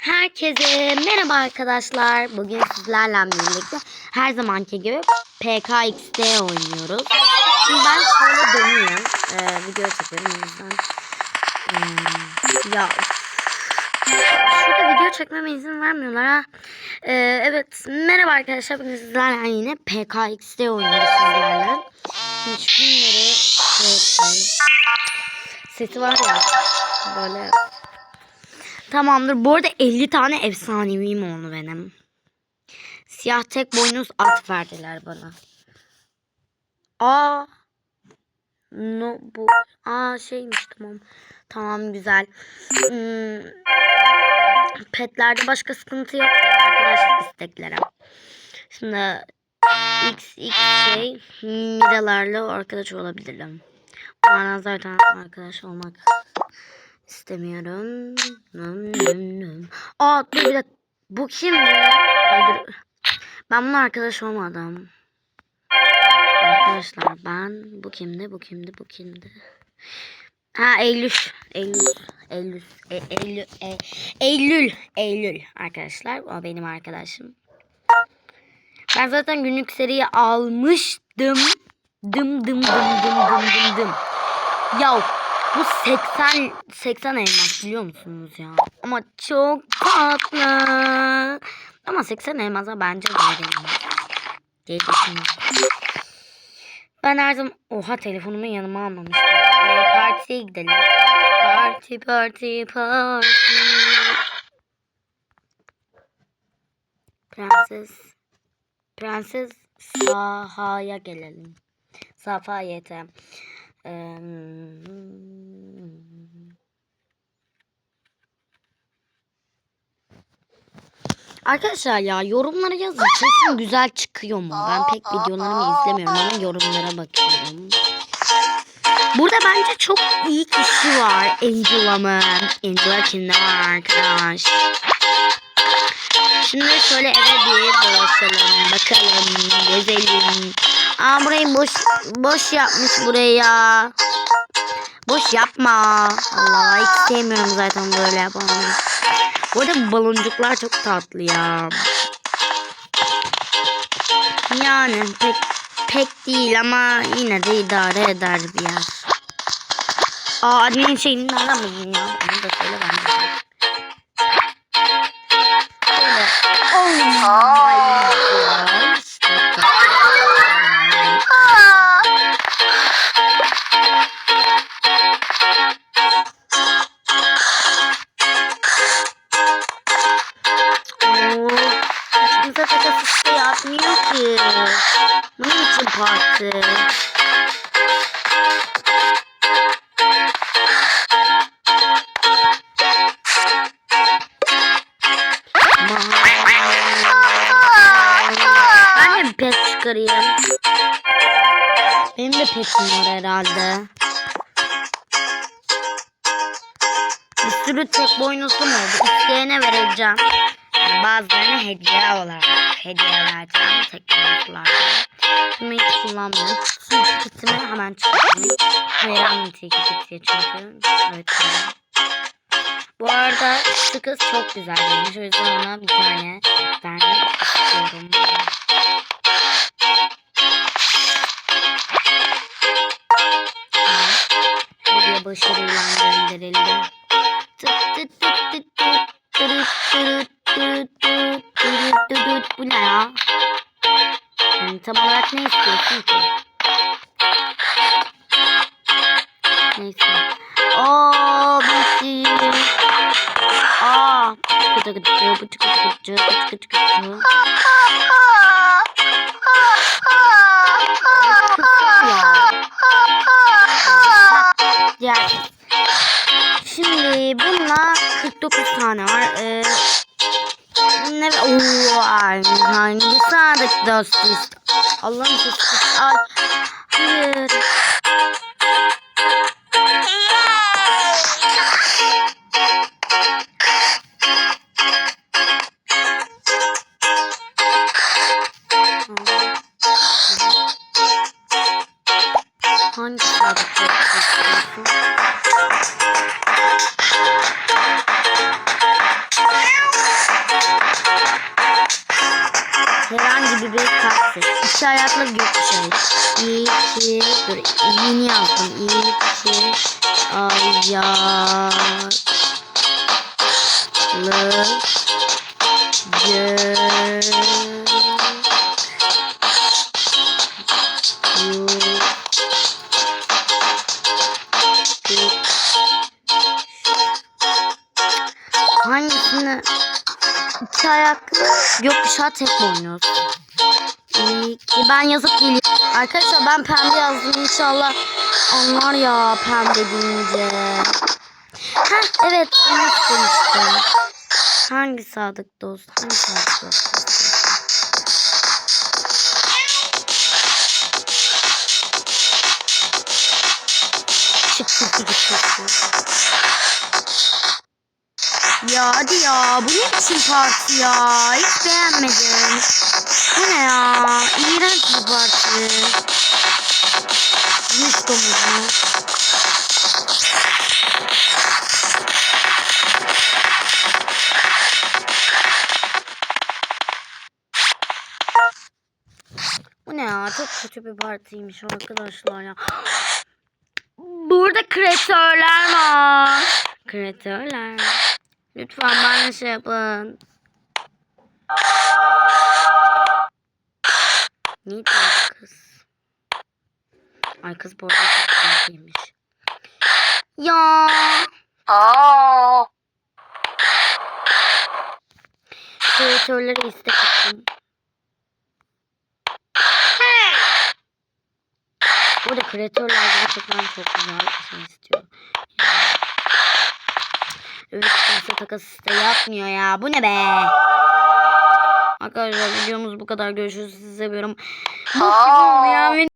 Herkese merhaba arkadaşlar. Bugün sizlerle birlikte her zamanki gibi PKXD oynuyoruz. Şimdi ben şöyle dönüyorum. Ee, video çekiyorum yüzden. Hmm, ya Şurada video çekmeme izin vermiyorlar ha. Ee, evet merhaba arkadaşlar. Bugün sizlerle yine PKXD oynuyoruz sizlerle. Şimdi şunları şey. Sesi var ya böyle Tamamdır. Bu arada 50 tane efsaneviyim onu benim. Siyah tek boynuz at verdiler bana. Aa. No bu. Aa şeymiş tamam. Tamam güzel. Hmm. Petlerde başka sıkıntı yok. Arkadaşlık isteklere. Şimdi x x şey miralarla arkadaş olabilirim. Bana zaten arkadaş olmak İstemiyorum. Nım nım nım. Aa dur bir dakika. Bu kimdi? Ay. Ben bununla arkadaş olmadım. Arkadaşlar ben bu kimdi? Bu kimdi? Bu kimdi? Ha Eylül. Eylül. Eylül. E, Eylül. E, Eylül. Eylül. Arkadaşlar o benim arkadaşım. Ben zaten günlük seriyi almıştım. Dım dım dım dım dım dım dım. Yav bu 80 80 elmas biliyor musunuz ya? Ama çok tatlı. Ama 80 elmasa bence verelim. diye. Ben her zaman... Oha telefonumu yanıma almamıştım. Ee, partiye gidelim. Parti parti parti. Prenses. Prenses Saha'ya gelelim. Safayete. Ee, Arkadaşlar ya yorumlara yazın. Kesin güzel çıkıyor mu? Ben pek videolarımı izlemiyorum ama yorumlara bakıyorum. Burada bence çok iyi kişi var. Angela mı? Angela kimde var arkadaş? Şimdi şöyle eve bir dolaşalım. Bakalım. Gezelim. Aa burayı boş boş yapmış buraya. Boş yapma. Allah hiç sevmiyorum zaten böyle yapanları. Bu arada baloncuklar çok tatlı ya. Yani pek pek değil ama yine de idare eder bir yer. Aa admin şeyini buldun ya? Onu da söyle ben de. Oh parti. Ben de pet çıkarayım. Benim de petim var herhalde. Bir sürü tek boynuzum oldu. İsteyene vereceğim. Yani bazılarına hediye olarak hediye vereceğim tek boynuzlarla. Bunu hiç kullanmıyorum. Kitimi hemen çıkarayım. Hayran teki kitiye çünkü. Evet. tamam. Bu arada şu kız çok güzel demiş. O yüzden ona bir tane vermek istiyorum. Video başarıyla gönderildi. Bu ne ya? Yani tam olarak ne istiyorsun ki? Neyse. Ooo bitti. Aa. Çıkı çıkı çıkı çıkı çıkı çıkı çıkı çıkı. Şimdi bununla 49 tane var. Ee, ne Oo, ay, hangi sadık dostuz? Allah'ım sesi. Ay. Hayır. Hangi sadık dostuz? Herhangi bir kart seç. İki ayaklı gökkuşağı. İki, dur yeni yazdım. İki ayaklı gökkuşağı. Ayaklı gökkuşağı tek oynuyoruz? İki. Ben yazıp geliyorum. Arkadaşlar ben pembe yazdım inşallah. Anlar ya pembe deyince. Heh evet onu istemiştim. Hangi sadık dost? Hangi sadık dost? Çık çık çık. Ya hadi ya bu ne biçim parti ya hiç beğenmedim. Bu ne ya iğrenç bir parti. Yüz domuzu. Bu ne ya çok kötü bir partiymiş arkadaşlar ya. Burada kreatörler var. Kreatörler. Lütfen bana şey yapın. Ne diyor kız? Ay kız bu arada çok güzel giymiş. Ya. Aa. Kreatörlere istek atın. Burada kreatörler gerçekten çok güzel bir şey istiyor. Evet kimse takas iste yapmıyor ya. Bu ne be? Arkadaşlar videomuz bu kadar. Görüşürüz. Sizi seviyorum. Bu Aa. ya.